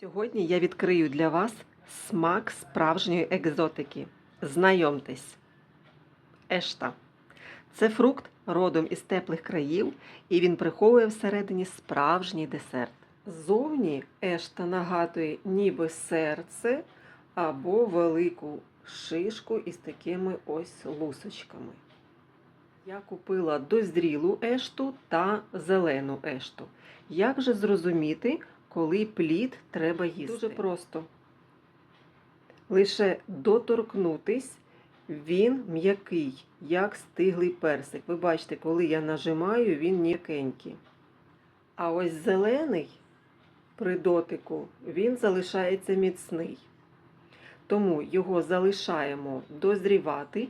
Сьогодні я відкрию для вас смак справжньої екзотики. Знайомтесь. Ешта. Це фрукт родом із теплих країв, і він приховує всередині справжній десерт. Ззовні ешта нагадує ніби серце або велику шишку із такими ось лусочками. Я купила дозрілу ешту та зелену ешту. Як же зрозуміти, коли плід треба їсти? Дуже просто. Лише доторкнутись, він м'який, як стиглий персик. Ви бачите, коли я нажимаю, він м'якенький. А ось зелений при дотику він залишається міцний. Тому його залишаємо дозрівати.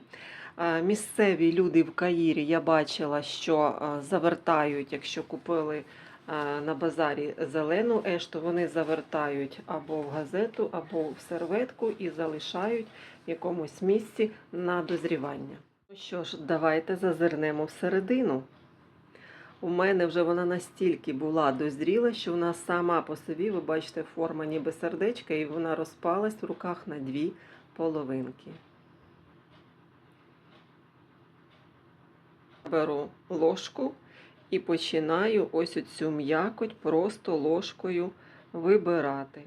Місцеві люди в Каїрі я бачила, що завертають, якщо купили на базарі зелену ешту, вони завертають або в газету, або в серветку і залишають в якомусь місці на дозрівання. Ну що ж, давайте зазирнемо всередину. У мене вже вона настільки була дозріла, що вона сама по собі, ви бачите, форма ніби сердечка, і вона розпалась в руках на дві половинки. Беру ложку і починаю ось оцю м'якоть просто ложкою вибирати.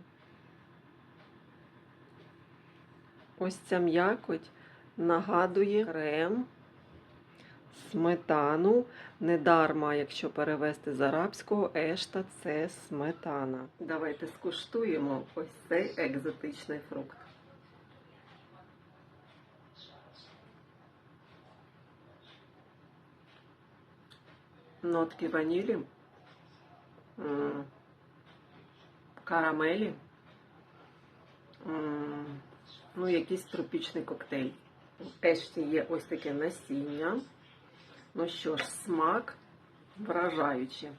Ось ця м'якоть нагадує крем, сметану. Недарма, якщо перевести з арабського, ешта це сметана. Давайте скуштуємо ось цей екзотичний фрукт. Нотки ванілі, карамелі, ну, якийсь тропічний коктейль. В ешті є ось таке насіння. Ну що ж, смак вражаючий.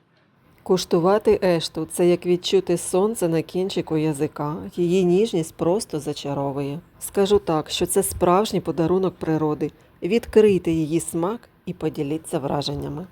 Куштувати ешту це як відчути сонце на кінчику язика. Її ніжність просто зачаровує. Скажу так, що це справжній подарунок природи. Відкрийте її смак і поділіться враженнями.